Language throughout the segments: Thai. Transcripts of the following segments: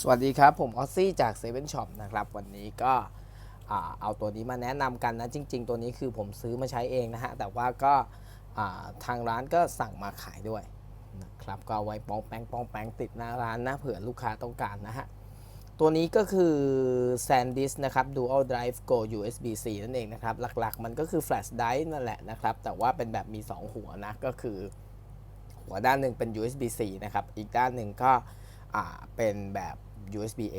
สวัสดีครับ ผมออซซี่จาก7 e เ e ่ e ช็อปนะครับ วันนี้ก็เอาตัวนี้มาแนะนำกันนะ จริง ๆ ตัวนี้คือผมซื้อมาใช้เองนะฮะ แต่ว่าก็ทางร้านก็สั่งมาขายด้วยนะครับ ก็ไว้ป้องแป้งป้องแป้งติดหน้าร้านนะเผื่อลูกค้าต้องการนะฮะ ตัวนี้ก็คือ SanDisk นะครับ Dual Drive Go USB-C นั่นเองนะครับ หลักๆ มันก็คือ Flash Drive นั่นแหละนะครับ แต่ว่าเป็นแบบมี 2 หัวนะ ก็คือ หัวด้านหนึ่งเป็น USB-C นะครับ อีกด้านหนึ่งก็เป็นแบบ USB-A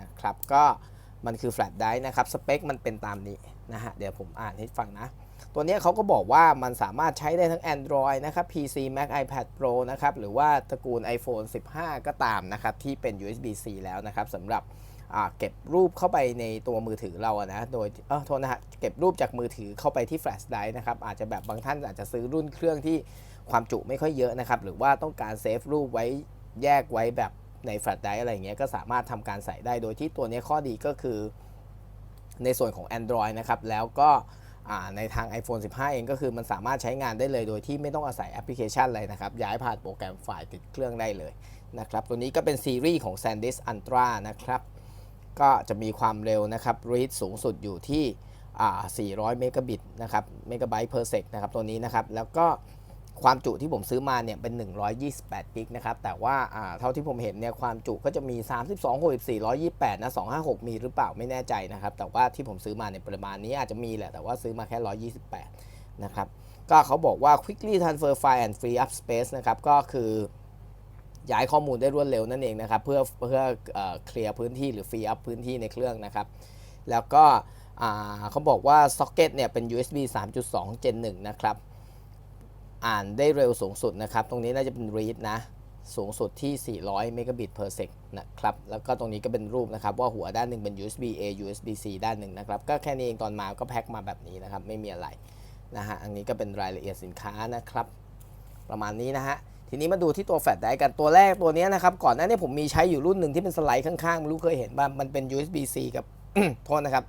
นะครับ ก็มันคือ Flash Drive นะครับ สเปคมันเป็นตามนี้นะฮะ เดี๋ยวผมอ่านให้ฟังนะ ตัวนี้เขาก็บอกว่ามันสามารถใช้ได้ทั้ง Android นะครับ PC Mac iPad Pro นะครับ หรือว่าตระกูล iPhone 15 ก็ตามนะครับ ที่เป็น USB-C แล้วนะครับสำหรับเก็บรูปเข้าไปในตัวมือถือเราอะนะ โดยเออโทษนะฮะ เก็บรูปจากมือถือเข้าไปที่ Flash Drive นะครับ อาจจะแบบบางท่านอาจจะซื้อรุ่นเครื่องที่ความจุไม่ค่อยเยอะนะครับ หรือว่าต้องการเซฟรูปไว้แยกไว้แบบ ใน Flash Drive อะไรอย่างเงี้ยก็สามารถทำการใส่ได้ โดยที่ตัวนี้ข้อดีก็คือ ในส่วนของ Android นะครับ แล้วก็ในทาง iPhone 15 เองก็คือมันสามารถใช้งานได้เลยโดยที่ไม่ต้องอาศัยแอปพลิเคชันอะไรนะครับ ย้ายผ่านโปรแกรมไฟล์ติดเครื่องได้เลยนะครับ ตัวนี้ก็เป็นซีรีส์ของ SanDisk Ultra นะครับ ก็จะมีความเร็วนะครับ read สูงสุดอยู่ที่ 400 เมกะบิตนะครับ เมกะไบต์ per sec นะครับ ตัวนี้นะครับ แล้วก็ ความจุที่ผมซื้อมาเนี่ยเป็น 128 กิกนะครับ แต่ว่าเท่าที่ผมเห็นเนี่ยความจุก็จะมี 32 64 128 นะ 256 มีหรือเปล่าไม่แน่ใจนะครับ แต่ว่าที่ผมซื้อมาในประมาณนี้อาจจะมีแหละ แต่ว่าซื้อมาแค่ 128 นะครับ ก็เขาบอกว่า quickly transfer file and free up space นะครับ ก็คือย้ายข้อมูลได้รวดเร็วนั่นเองนะครับ เพื่อเพื่อเคลียร์พื้นที่หรือฟรีอัพพื้นที่ในเครื่องนะครับ แล้วก็เขาบอกว่าซ็อกเก็ตเนี่ยเป็น USB 3.2 Gen 1 นะครับ อ่านได้เร็วสูงสุดนะครับ ตรงนี้น่าจะเป็น read นะ สูงสุดที่ 400เมกะบิต per sec นะครับ แล้วก็ตรงนี้ก็เป็นรูปนะครับ ว่าหัวด้านหนึ่งเป็น USB A USB C ด้านหนึ่งนะครับ ก็แค่นี้เองตอนมาก็แพ็คมาแบบนี้นะครับ ไม่มีอะไรนะฮะ อันนี้ก็เป็นรายละเอียดสินค้านะครับ ประมาณนี้นะฮะทีนี้มาดูที่ตัวแฟลชไดรฟ์กันตัวแรกตัวนี้นะครับ ก่อนหน้านี้ผมมีใช้อยู่รุ่นหนึ่งที่เป็นสไลด์ข้างๆไม่รู้เคยเห็นป่ะมันเป็น USB C กับโทษนะครับ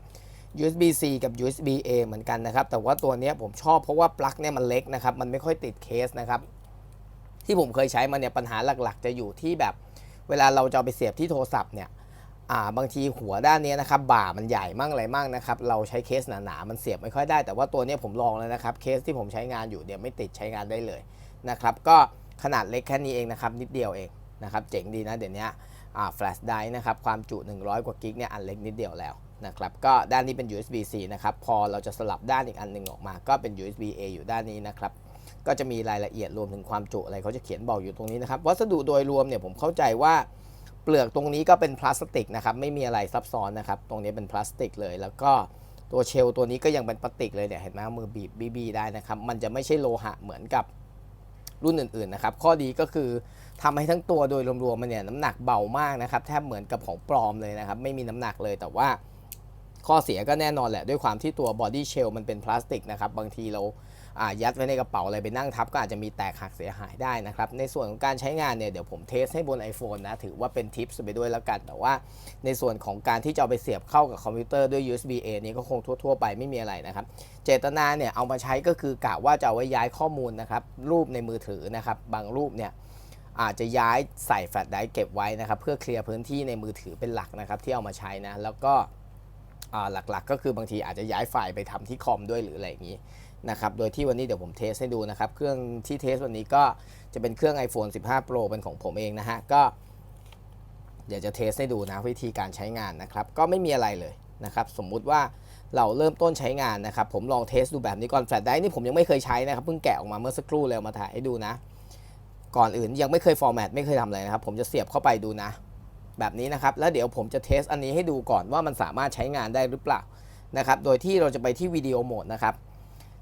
USB C กับ USB A เหมือนกันนะครับ แต่ว่าตัวนี้ผมชอบเพราะว่าปลั๊กเนี่ยมันเล็กนะครับ มันไม่ค่อยติดเคสนะครับ ที่ผมเคยใช้มาเนี่ยปัญหาหลักๆ จะอยู่ที่แบบ เวลาเราจะไปเสียบที่โทรศัพท์เนี่ยอ่าบางทีหัวด้านนี้นะครับบ่ามันใหญ่มั่งอะไรมั่งนะครับเราใช้เคสหนาๆมันเสียบไม่ค่อยได้ แต่ว่าตัวนี้ผมลองแล้วนะครับเคสที่ผมใช้งานอยู่เดี๋ยไม่ติดใช้งานได้เลยนะครับก็ขนาดเล็กแค่นี้เองนะครับนิดเดียวเองนะครับเจ๋งดีนะเดี๋ยวนี้อ่าแฟลชไดร์นะครับความจุ 100 กว่ากิกเนี่ยอันเล็กนิดเดียวแล้ว นะครับก็ด้านนี้เป็น USB C นะครับพอเราจะสลับด้านอีกอันหนึ่งออกมา ก็เป็น USB A อยู่ด้านนี้นะครับก็จะมีรายละเอียดรวมถึงความจุอะไรเขาจะเขียนบอกอยู่ตรงนี้นะครับวัสดุโดยรวมเนี่ยผมเข้าใจว่าเปลือกตรงนี้ก็เป็นพลาสติกนะครับไม่มีอะไรซับซ้อนนะครับตรงนี้เป็นพลาสติกเลย แล้วก็ตัวเชลตัวนี้ก็ยังเป็นพลาสติกเลยเนี่ยเห็นไหมมือบีบบีได้นะครับมันจะไม่ใช่โลหะเหมือนกับรุ่นอื่นๆนะครับข้อดีก็คือทำให้ทั้งตัวโดยรวมๆมันเนี่ยน้ำหนักเบามากนะครับแทบเหมือนกับของปลอมเลยนะครับไม่มีน้ำหนักเลยแต่ว่า ข้อเสียก็แน่นอนแหละด้วยความที่ตัวบอดี้เชลมันเป็นพลาสติกนะครับบางทีเราอ่ายัดไว้ในกระเป๋าอะไรไปนั่งทับก็อาจจะมีแตกหักเสียหายได้นะครับ ในส่วนของการใช้งานเนี่ยเดี๋ยวผมเทสให้บน iPhone นะ ถือว่าเป็นทิปส์ไปด้วยแล้วกัน แต่ว่าในส่วนของการที่จะเอาไปเสียบเข้ากับคอมพิวเตอร์ด้วย USB A นี้ก็คงทั่ว ๆ ไปไม่มีอะไรนะครับ เจตนาเนี่ยเอามาใช้ก็คือกะว่าจะเอาไว้ย้ายข้อมูลนะครับรูปในมือถือนะครับบางรูปเนี่ยอาจจะย้ายใส่แฟลชไดรฟ์เก็บไว้นะครับเพื่อเคลียร์พื้นที่ในมือถือเป็นหลักนะครับที่เอามาใช้นะแล้วก็ หลักๆ ก็คือบางทีอาจจะย้ายไฟล์ไปทำที่คอมด้วยหรืออะไรอย่างนี้นะครับ โดยที่วันนี้เดี๋ยวผมเทสให้ดูนะครับ เครื่องที่เทสวันนี้ก็จะเป็นเครื่อง iPhone 15 Pro เป็นของผมเองนะฮะ ก็เดี๋ยวจะเทสให้ดูนะวิธีการใช้งานนะครับ ก็ไม่มีอะไรเลยนะครับ สมมุติว่าเราเริ่มต้นใช้งานนะครับ ผมลองเทสดูแบบนี้ก่อนแฟลชไดรฟ์นี่ผมยังไม่เคยใช้นะครับ เพิ่งแกะออกมาเมื่อสักครู่เลยมาถ่ายให้ดูนะ ก่อนอื่นยังไม่เคยฟอร์แมตไม่เคยทำอะไรนะครับ ผมจะเสียบเข้าไปดูนะ แบบนี้นะครับ แล้วเดี๋ยวผมจะเทสอันนี้ให้ดูก่อนว่ามันสามารถใช้งานได้หรือเปล่านะครับ โดยที่เราจะไปที่วิดีโอโหมดนะครับ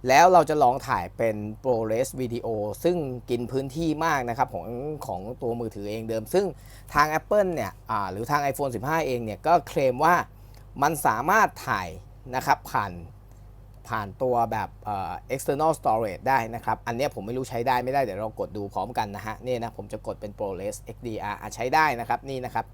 แล้วเราจะลองถ่ายเป็น ProRes วิดีโอซึ่งกินพื้นที่มากนะครับของของตัวมือถือเองเดิม ซึ่งทาง Apple เนี่ยหรือทาง iPhone 15 เองเนี่ยก็เคลมว่ามันสามารถถ่ายนะครับผ่านผ่านตัวแบบ external storage ได้นะครับ อันนี้ผมไม่รู้ใช้ได้ไม่ได้ เดี๋ยวเรากดดูพร้อมกันนะฮะ นี่นะ ผมจะกดเป็น ProRes XDR อะใช้ได้นะครับ นี่นะครับ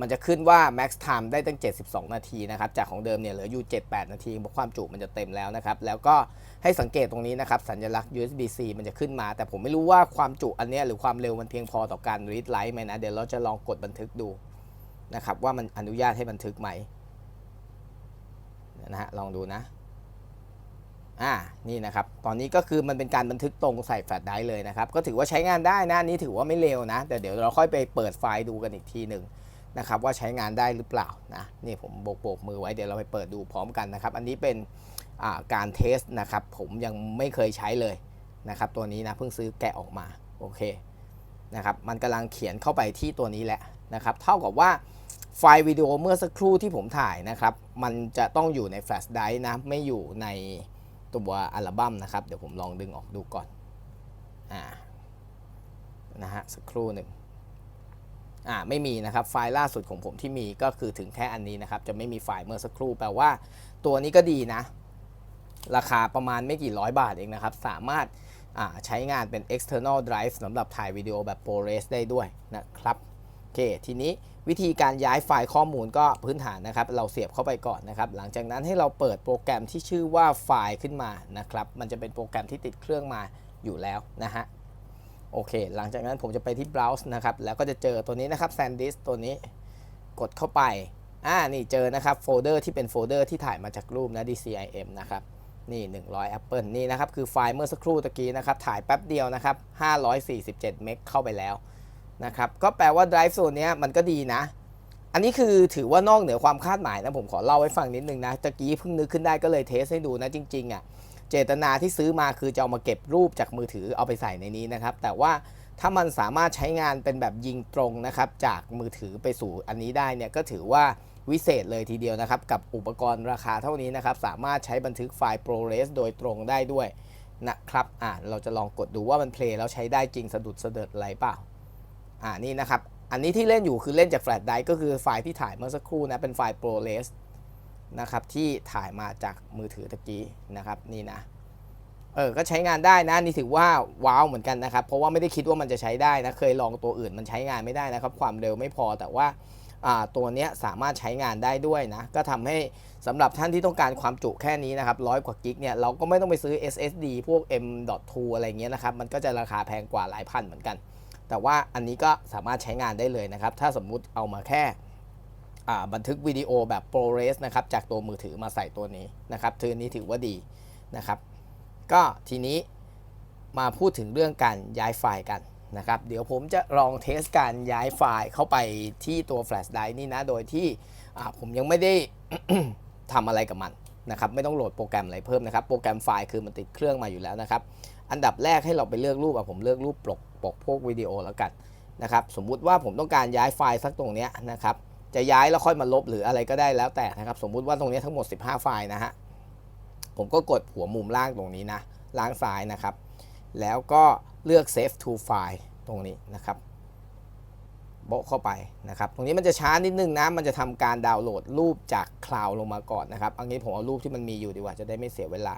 มันจะขึ้นว่า max time ได้ตั้ง 72 นาทีนะครับ จากของเดิมเนี่ยเหลืออยู่ 78 นาทีเพราะความจุมันจะเต็มแล้วนะครับ แล้วก็ให้สังเกตตรงนี้นะครับ สัญลักษณ์ USB-C มันจะขึ้นมา แต่ผมไม่รู้ว่าความจุอันนี้หรือความเร็วมันเพียงพอต่อการ read write ไหมนะ เดี๋ยวเราจะลองกดบันทึกดูนะครับว่ามันอนุญาตให้บันทึกไหมนะฮะลองดูนะอ่านี่นะครับ ตอนนี้ก็คือมันเป็นการบันทึกตรงใส่แฟลชไดรฟ์เลยนะครับ ก็ถือว่าใช้งานได้นะนนี้ถือว่าไม่เร็วนะแต่เดี๋ยวเราค่อยไปเปิดไฟล์ดูกันอีกทีหนึ่ง นะครับว่าใช้งานได้หรือเปล่านะนี่ผมโบกโบกมือไว้เดี๋ยวเราไปเปิดดูพร้อมกันนะครับ อันนี้เป็นการเทสนะครับ ผมยังไม่เคยใช้เลยนะครับ ตัวนี้นะเพิ่งซื้อแกะออกมาโอเคนะครับมันกำลังเขียนเข้าไปที่ตัวนี้แหละนะครับ เท่ากับว่าไฟล์วิดีโอเมื่อสักครู่ที่ผมถ่ายนะครับ มันจะต้องอยู่ในแฟลชไดรฟ์นะ ไม่อยู่ในตัวอัลบั้มนะครับ เดี๋ยวผมลองดึงออกดูก่อนอ่านะฮะสักครู่หนึ่ง อ่าไม่มีนะครับไฟล์ล่าสุดของผมที่มีก็คือถึงแค่อันนี้นะครับ จะไม่มีไฟล์เมื่อสักครู่แปลว่า ตัวนี้ก็ดีนะ ราคาประมาณไม่กี่ร้อยบาทเองนะครับ สามารถาใช้งานเป็น external drive สำหรับถ่ายวิดีโอแบบ ProRes ได้ด้วยนะครับโอเคทีนี้วิธีการย้ายไฟล์ข้อมูลก็พื้นฐานนะครับ เราเสียบเข้าไปก่อนนะครับ หลังจากนั้นให้เราเปิดโปรแกรมที่ชื่อว่าไฟล์ขึ้นมานะครับ มันจะเป็นโปรแกรมที่ติดเครื่องมาอยู่แล้วนะฮะ โอเค หลังจากนั้นผมจะไปที่ browse นะครับ แล้วก็จะเจอตัวนี้นะครับ SanDisk ตัวนี้ กดเข้าไป อ่า นี่เจอนะครับโฟลเดอร์ที่เป็นโฟลเดอร์ที่ถ่ายมาจากรูปนะ DCIM นะครับ นี่ 100 Apple นี่นะครับ คือไฟล์เมื่อสักครู่ตะกี้นะครับ ถ่ายแป๊บเดียวนะครับ 547 เมกเข้าไปแล้วนะครับ ก็แปลว่า Drive โซนนี้มันก็ดีนะ อันนี้คือถือว่านอกเหนือความคาดหมายนะ ผมขอเล่าให้ฟังนิดนึงนะ ตะกี้เพิ่งนึกขึ้นได้ก็เลยเทสให้ดูนะจริงๆอะ เจตนาที่ซื้อมาคือจะเอามาเก็บรูปจากมือถือเอาไปใส่ในนี้นะครับ แต่ว่าถ้ามันสามารถใช้งานเป็นแบบยิงตรงนะครับจากมือถือไปสู่อันนี้ได้เนี่ยก็ถือว่าวิเศษเลยทีเดียวนะครับ กับอุปกรณ์ราคาเท่านี้นะครับ สามารถใช้บันทึกไฟล์ ProRes โดยตรงได้ด้วยนะครับอ่าเราจะลองกดดูว่ามันเพลย์แล้วใช้ได้จริงสะดุดสะเดิดอะไรเปล่าอ่านี่นะครับ อันนี้ที่เล่นอยู่คือเล่นจากแฟลชไดรฟ์ก็คือไฟล์ที่ถ่ายเมื่อสักครู่นะเป็นไฟล์ ProRes นะครับที่ถ่ายมาจากมือถือตะกี้นะครับนี่นะเออก็ใช้งานได้นะนี่ถือว่าว้าวเหมือนกันนะครับ เพราะว่าไม่ได้คิดว่ามันจะใช้ได้นะเคยลองตัวอื่นมันใช้งานไม่ได้นะครับ ความเร็วไม่พอแต่ว่าตัวนี้สามารถใช้งานได้ด้วยนะ ก็ทำให้สำหรับท่านที่ต้องการความจุแค่นี้นะครับร้อยกว่ากิกเนี่ยเราก็ไม่ต้องไปซื้อ SSD พวก M.2 อะไรเงี้ยนะครับ มันก็จะราคาแพงกว่าหลายพันเหมือนกัน แต่ว่าอันนี้ก็สามารถใช้งานได้เลยนะครับ ถ้าสมมุติเอามาแค่ บันทึกวิดีโอแบบ ProRes นะครับจากตัวมือถือมาใส่ตัวนี้นะครับถือนี้ถือว่าดีนะครับ ก็ทีนี้มาพูดถึงเรื่องการย้ายไฟล์กันนะครับ เดี๋ยวผมจะลองเทสการย้ายไฟล์เข้าไปที่ตัว Flash Drive นี่นะ โดยที่ผมยังไม่ได้ทำอะไรกับมันนะครับไม่ต้องโหลดโปรแกรมอะไรเพิ่มนะครับ โปรแกรมไฟล์คือมันติดเครื่องมาอยู่แล้วนะครับ อันดับแรกให้เราไปเลือกรูปอะผมเลือกรูปปกปกพวกวิดีโอแล้วกันนะครับ สมมุติว่าผมต้องการย้ายไฟล์สักตรงเนี้ยนะครับ จะย้ายแล้วค่อยมาลบหรืออะไรก็ได้แล้วแต่นะครับ สมมุติว่าตรงนี้ทั้งหมด 15 ไฟล์นะฮะ ผมก็กดหัวมุมล่างตรงนี้นะ ล่างซ้ายนะครับ แล้วก็เลือก save to file ตรงนี้นะครับโบเข้าไปนะครับ ตรงนี้มันจะช้านิดนึงนะ มันจะทำการดาวน์โหลดรูปจากคลาวลงมาก่อนนะครับ อันนี้ผมเอารูปที่มันมีอยู่ดีกว่าจะได้ไม่เสียเวลา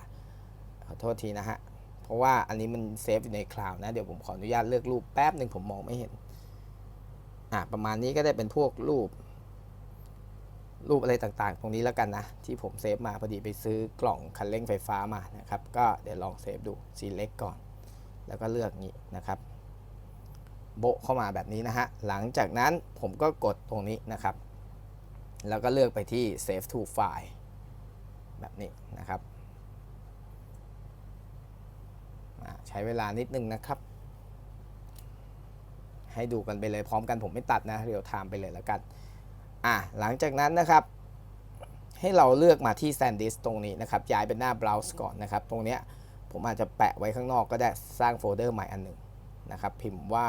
ขอโทษทีนะฮะ เพราะว่าอันนี้มันเซฟอยู่ในคลาวนะ เดี๋ยวผมขออนุญาตเลือกรูปแป๊บหนึ่งผมมองไม่เห็น อะประมาณนี้ก็ได้เป็นพวกรูป รูปอะไรต่างๆ ตรงนี้แล้วกันนะ ที่ผมเซฟมาพอดีไปซื้อกล่องคันเร่งไฟฟ้ามานะครับ ก็เดี๋ยวลองเซฟดูซีเล็กก่อน แล้วก็เลือกนี้นะครับ โบเข้ามาแบบนี้นะฮะ หลังจากนั้นผมก็กดตรงนี้นะครับ แล้วก็เลือกไปที่ save to file แบบนี้นะครับใช้เวลานิดนึงนะครับ ให้ดูกันไปเลยพร้อมกันผมไม่ตัดนะเรียวไทม์ไปเลยแล้วกัน อะหลังจากนั้นนะครับ ให้เราเลือกมาที่ SanDisk ตรงนี้นะครับย้ายเป็นหน้า Browse ก่อนนะครับ ตรงเนี้ยผมอาจจะแปะไว้ข้างนอกก็ได้สร้างโฟลเดอร์ใหม่อันหนึ่งนะครับ พิมพ์ว่า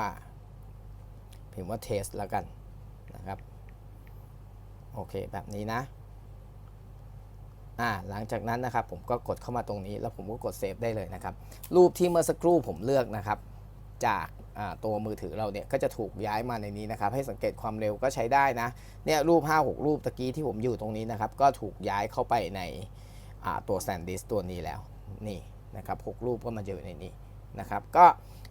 พิมพ์ว่า test แล้วกันนะครับ โอเคแบบนี้นะอ่าหลังจากนั้นนะครับ ผมก็กดเข้ามาตรงนี้ แล้วผมก็กดเซฟได้เลยนะครับ รูปที่เมื่อสักครู่ผมเลือกนะครับ จาก ตัวมือถือเราเนี่ยก็จะถูกย้ายมาในนี้นะครับ ให้สังเกตความเร็วก็ใช้ได้นะเนี่ยรูป 5 6 รูปตะกี้ที่ผมอยู่ตรงนี้นะครับ ก็ถูกย้ายเข้าไปในตัวแซนดิสตัวนี้แล้วนี่นะครับ6รูปก็มาอยู่ในนี้นะครับ ก็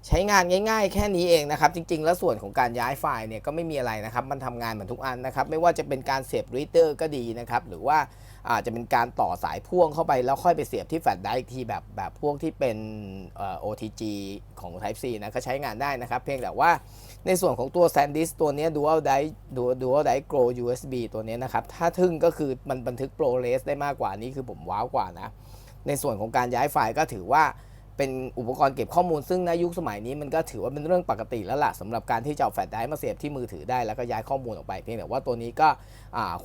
ใช้งานง่าย ๆ แค่นี้เองนะครับ จริง ๆ แล้วส่วนของการย้ายไฟล์เนี่ยก็ไม่มีอะไรนะครับ มันทำงานเหมือนทุกอันนะครับ ไม่ว่าจะเป็นการเสียบรีเดอร์ก็ดีนะครับ หรือว่าอาจจะเป็นการต่อสายพ่วงเข้าไปแล้วค่อยไปเสียบที่แฟลชไดรฟ์อีกทีแบบแบบพวกที่เป็น OTG ของ Type C นะก็ใช้งานได้นะครับ เพียงแต่ว่าในส่วนของตัว SanDisk ตัวนี้ Dual Drive Dual Dual Drive Grow USB ตัวนี้นะครับ ถ้าทึ่งก็คือมันบันทึก ProRes ได้มากกว่านี้คือผมว้าวกว่านะ ในส่วนของการย้ายไฟล์ก็ถือว่า เป็นอุปกรณ์เก็บข้อมูลซึ่งในยุคสมัยนี้มันก็ถือว่าเป็นเรื่องปกติแล้วล่ะสำหรับการที่จะเอาแฟลชไดรฟ์มาเสียบที่มือถือได้แล้วก็ย้ายข้อมูลออกไปเพียงแต่ว่าตัวนี้ก็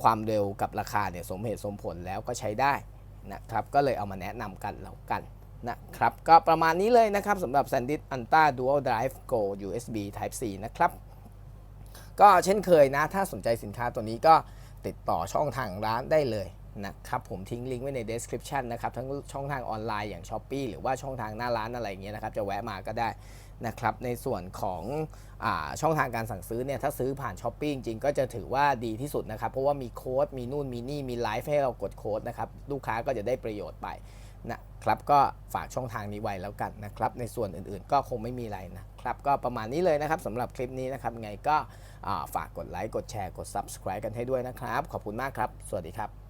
ความเร็วกับราคาเนี่ยสมเหตุสมผลแล้วก็ใช้ได้นะครับก็เลยเอามาแนะนำกันแล้วกันนะครับก็ประมาณนี้เลยนะครับสำหรับ SanDisk Ultra Dual Drive Go USB Type C นะครับก็เช่นเคยนะถ้าสนใจสินค้าตัวนี้ก็ติดต่อช่องทางร้านได้เลย นะครับผมทิ้งลิงก์ไว้ใน description นะครับทั้งช่องทางออนไลน์อย่าง s h อ p e e หรือว่าช่องทางหน้าร้านอะไรอย่างเงี้ยนะครับจะแวะมาก็ได้นะครับในส่วนของอช่องทางการสั่งซื้อเนี่ยถ้าซื้อผ่าน s h อ p e e จริงก็จะถือว่าดีที่สุดนะครับ เพราะว่ามีโค้ดมีนู่นมีนี่มีไลฟ์ให้เรากดโค้ดนะครับลูกค้าก็จะได้ประโยชน์ไปนะครับก็ฝากช่องทางนี้ไว้แล้วกันนะครับในส่วนอื่นๆ ก็คงไม่มีอะไรนะครับก็ประมาณนี้เลยนะครับสำหรับคลิปนี้นะครับไงก็ฝากกดไลค์กดแชร์กด Subscribe กันให้ด้วยนะครับ ขอบคุณมากครับ สวัสดีครับ